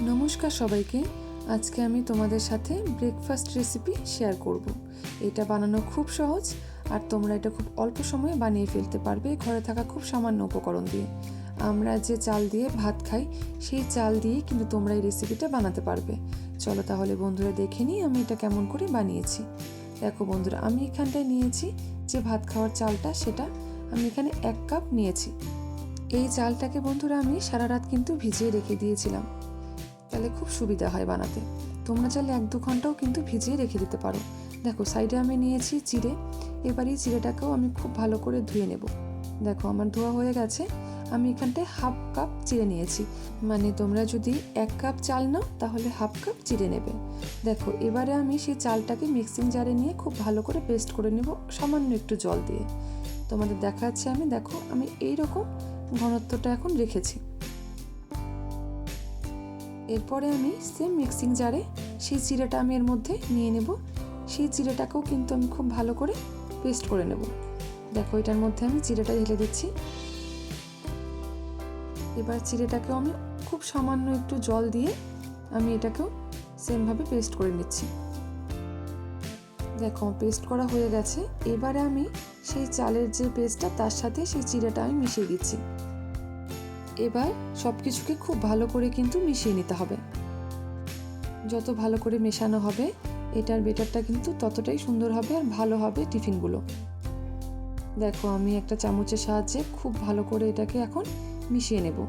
নমস্কার সবাইকে। আজকে আমি তোমাদের সাথে ব্রেকফাস্ট রেসিপি শেয়ার করব। এটা বানানো খুব সহজ আর তোমরা এটা খুব অল্প সময়ে বানিয়ে ফেলতে পারবে ঘরে থাকা খুব সামান্য উপকরণ দিয়ে। আমরা যে চাল দিয়ে ভাত খাই, সেই চাল দিয়েই কিন্তু তোমরা এই রেসিপিটা বানাতে পারবে। চলো তাহলে বন্ধুরা দেখে নিই আমি এটা কেমন করে বানিয়েছি। দেখো বন্ধুরা, আমি এখানটায় নিয়েছি যে ভাত খাওয়ার চালটা, সেটা আমি এখানে এক কাপ নিয়েছি। এই চালটাকে বন্ধুরা আমি সারা রাত কিন্তু ভিজিয়ে রেখে দিয়েছিলাম। তাহলে খুব সুবিধা হয় বানাতে। তোমরা চাইলে এক দু ঘন্টাও কিন্তু ভিজিয়ে রেখে দিতে পারো। দেখো, সাইডে আমি নিয়েছি চিড়ে। এবার এই চিড়েটাকেও আমি খুব ভালো করে ধুয়ে নেব। দেখো, আমার ধোয়া হয়ে গেছে। আমি এখানটায় হাফ কাপ চিড়ে নিয়েছি। মানে তোমরা যদি এক কাপ চাল নাও, তাহলে হাফ কাপ চিড়ে নেবে। দেখো, এবারে আমি সেই চালটাকে মিক্সিং জারে নিয়ে খুব ভালো করে পেস্ট করে নেব সামান্য একটু জল দিয়ে। তোমাদের দেখাচ্ছি আমি। দেখো, আমি এই রকম ঘনত্বটা এখন রেখেছি। এরপরে আমি সেম মিক্সিং জারে সেই চিড়েটা আমি এর মধ্যে নিয়ে নেব। সেই চিড়েটাকেও কিন্তু আমি খুব ভালো করে পেস্ট করে নেব। দেখো, এটার মধ্যে আমি চিড়েটা ঢেলে দিচ্ছি। এবার চিড়েটাকেও আমি খুব সামান্য একটু জল দিয়ে আমি এটাকেও সেমভাবে পেস্ট করে নিচ্ছি। দেখো পেস্ট করা হয়ে গেছে। এবারে আমি সেই চালের যে পেস্টটা তার সাথে সেই চিড়েটা আমি মিশিয়ে দিচ্ছি। এবার সব কিছুকে খুব ভালো করে কিন্তু মিশিয়ে নিতে হবে। যত ভালো করে মেশানো হবে, এটার বেটারটা কিন্তু ততটাই সুন্দর হবে আর ভালো হবে টিফিনগুলো। দেখো, আমি একটা চামচের সাহায্যে খুব ভালো করে এটাকে এখন মিশিয়ে নেব।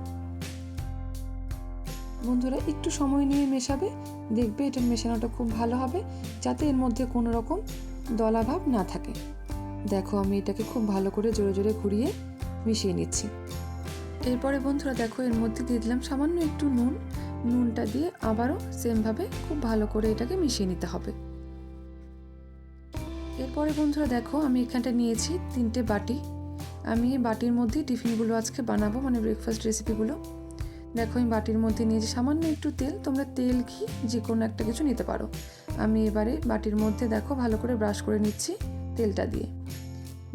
বন্ধুরা, একটু সময় নিয়ে মেশাবে, দেখবে এটার মেশানোটা খুব ভালো হবে, যাতে এর মধ্যে কোনো রকম দলাভাব না থাকে। দেখো, আমি এটাকে খুব ভালো করে জোরে জোরে ঘুরিয়ে মিশিয়ে নিচ্ছি। এরপরে বন্ধুরা দেখো, এর মধ্যে দিয়ে দিলাম সামান্য একটু নুন। নুনটা দিয়ে আবারও সেমভাবে খুব ভালো করে এটাকে মিশিয়ে নিতে হবে। এরপরে বন্ধুরা দেখো, আমি এখানটা নিয়েছি তিনটে বাটি। আমি এই বাটির মধ্যেই টিফিনগুলো আজকে বানাবো মানে ব্রেকফাস্ট রেসিপিগুলো দেখো, আমি বাটির মধ্যে নিয়েছি সামান্য একটু তেল। তোমরা তেল, ঘি যে কোনো একটা কিছু নিতে পারো। আমি এবারে বাটির মধ্যে দেখো, ভালো করে ব্রাশ করে নিচ্ছি তেলটা দিয়ে।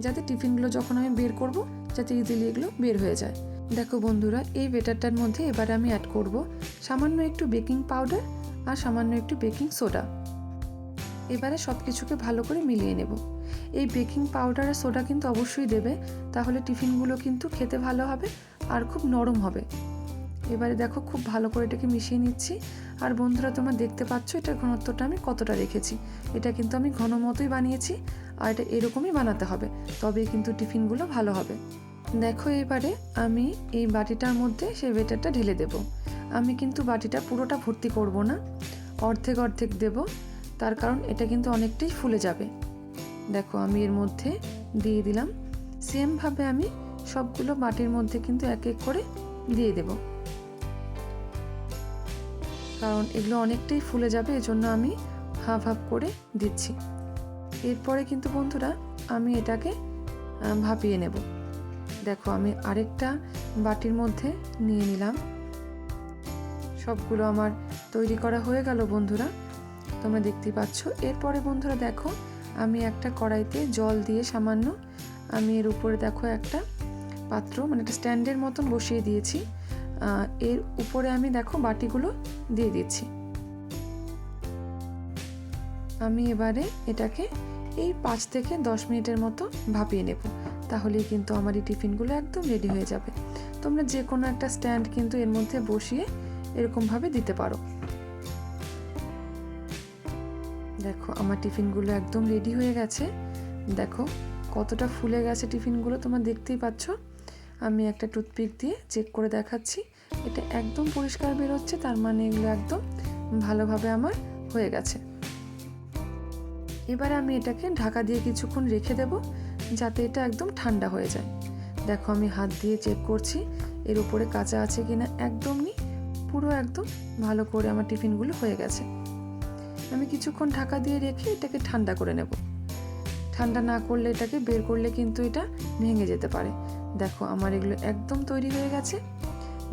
যাতে টিফিনগুলো যখন আমি বের করব, যাতে ইজিলি এগুলো বের হয়ে যায়। দেখো বন্ধুরা, এই বেটারটার মধ্যে এবারে আমি অ্যাড করব সামান্য একটু বেকিং পাউডার আর সামান্য একটু বেকিং সোডা এবারে সব কিছুকে ভালো করে মিলিয়ে নেব। এই বেকিং পাউডার আর সোডা কিন্তু অবশ্যই দেবে, তাহলে টিফিনগুলো কিন্তু খেতে ভালো হবে আর খুব নরম হবে। এবারে দেখো খুব ভালো করে এটাকে মিশিয়ে নিচ্ছি। আর বন্ধুরা, তোমরা দেখতে পাচ্ছ এটার ঘনত্বটা আমি কতটা রেখেছি। এটা কিন্তু আমি ঘন মতোই বানিয়েছি আর এটা এরকমই বানাতে হবে, তবেই কিন্তু টিফিনগুলো ভালো হবে। দেখো এবারে আমি এই বাটিটার মধ্যে সেই বেটারটা ঢেলে দেব। আমি কিন্তু বাটিটা পুরোটা ভর্তি করব না, অর্ধেক অর্ধেক দেব, তার কারণ এটা কিন্তু অনেকটাই ফুলে যাবে। দেখো আমি এর মধ্যে দিয়ে দিলাম। সেমভাবে আমি সবগুলো বাটির মধ্যে কিন্তু এক এক করে দিয়ে দেব। কারণ এগুলো অনেকটাই ফুলে যাবে, এজন্য আমি হাফ হাফ করে দিচ্ছি। এরপরে কিন্তু বন্ধুরা আমি এটাকে ভাপিয়ে নেব। দেখো, আমি আরেকটা বাটির মধ্যে নিয়ে নিলাম। সবগুলো আমার তৈরি করা হয়ে গেল বন্ধুরা। তোমরা দেখতে পাচ্ছ। এরপরে বন্ধুরা দেখো, আমি একটা কড়াইতে জল দিয়ে সামান্য আমি এর উপরে দেখো একটা পাত্র মানে একটা স্ট্যান্ডের মতন বসিয়ে দিয়েছি। এর উপরে আমি দেখো বাটিগুলো দিয়ে দিচ্ছি। আমি এবারে এটাকে এই পাঁচ থেকে দশ মিনিটের মতো ভাপিয়ে নেব। তাহলেই কিন্তু আমার এই টিফিনগুলো একদম রেডি হয়ে যাবে। তোমরা যে কোনো একটা স্ট্যান্ড কিন্তু এর মধ্যে বসিয়ে এরকমভাবে দিতে পারো। দেখো, আমার টিফিনগুলো একদম রেডি হয়ে গেছে। দেখো, কতটা ফুলে গেছে টিফিনগুলো, তোমরা দেখতেই পাচ্ছ। আমি একটা টুথপিক দিয়ে চেক করে দেখাচ্ছি। এটা একদম পরিষ্কার বেরোচ্ছে, তার মানে এগুলো একদম ভালোভাবে আমার হয়ে গেছে। এবার আমি এটাকে ঢাকা দিয়ে কিছুক্ষণ রেখে দেব। যাতে এটা একদম ঠান্ডা হয়ে যায়। দেখো আমি হাত দিয়ে চেক করছি, এর উপরে কাঁচা আছে কিনা একদমই পুরো একদম ভালো করে আমার টিফিনগুলো হয়ে গেছে। আমি কিছুক্ষণ ঢাকা দিয়ে রেখে এটাকে ঠান্ডা করে নেব। ঠান্ডা না করলে এটাকে বের করলে কিন্তু এটা ভেঙে যেতে পারে। দেখো আমার এগুলো একদম তৈরি হয়ে গেছে।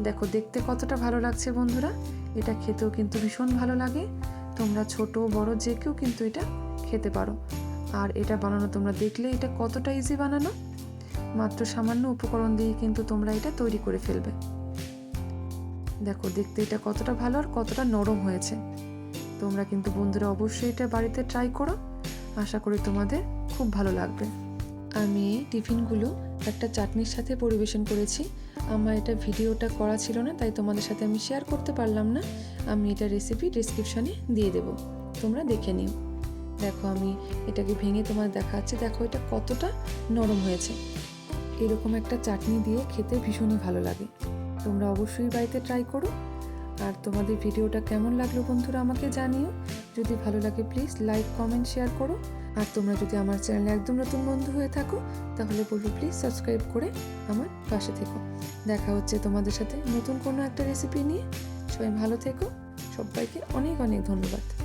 দেখো দেখতে কতটা ভালো লাগছে বন্ধুরা, এটা খেতেও কিন্তু ভীষণ ভালো লাগে। তোমরা ছোট, বড় যে কেউ কিন্তু এটা খেতে পারো। আর এটা বানানো তোমরা দেখলে এটা কতটা ইজি বানানো? মাত্র সামান্য উপকরণ দিয়ে কিন্তু তোমরা এটা তৈরি করে ফেলবে। দেখো, দেখতে এটা কতটা ভালো আর কতটা নরম হয়েছে। তোমরা কিন্তু বন্ধুরা অবশ্যই এটা বাড়িতে ট্রাই করো। আশা করি তোমাদের খুব ভালো লাগবে। আমি টিফিনগুলো একটা চাটনির সাথে পরিবেশন করেছি। আমার এটা ভিডিওটা করা ছিল না, তাই তোমাদের সাথে আমি শেয়ার করতে পারলাম না। আমি এটা রেসিপি ডিসক্রিপশানে দিয়ে দেবো। তোমরা দেখে নিও। দেখো আমি এটাকে ভেঙে তোমার দেখাচ্ছি। দেখো এটা কতটা নরম হয়েছে। এরকম একটা চাটনি দিয়ে খেতে ভীষণই ভালো লাগে। তোমরা অবশ্যই বাড়িতে ট্রাই করো। আর তোমাদের ভিডিওটা কেমন লাগল বন্ধুরা আমাকে জানিও। যদি ভালো লাগে প্লিজ লাইক কমেন্ট শেয়ার করো। আর তোমরা যদি আমার চ্যানেলে একদম নতুন বন্ধু হয়ে থাকো, তাহলে বলব প্লিজ সাবস্ক্রাইব করে আমার পাশে থেকো। দেখা হচ্ছে তোমাদের সাথে নতুন কোনো একটা রেসিপি নিয়ে। সবাই ভালো থেকো। সবাইকে অনেক অনেক ধন্যবাদ।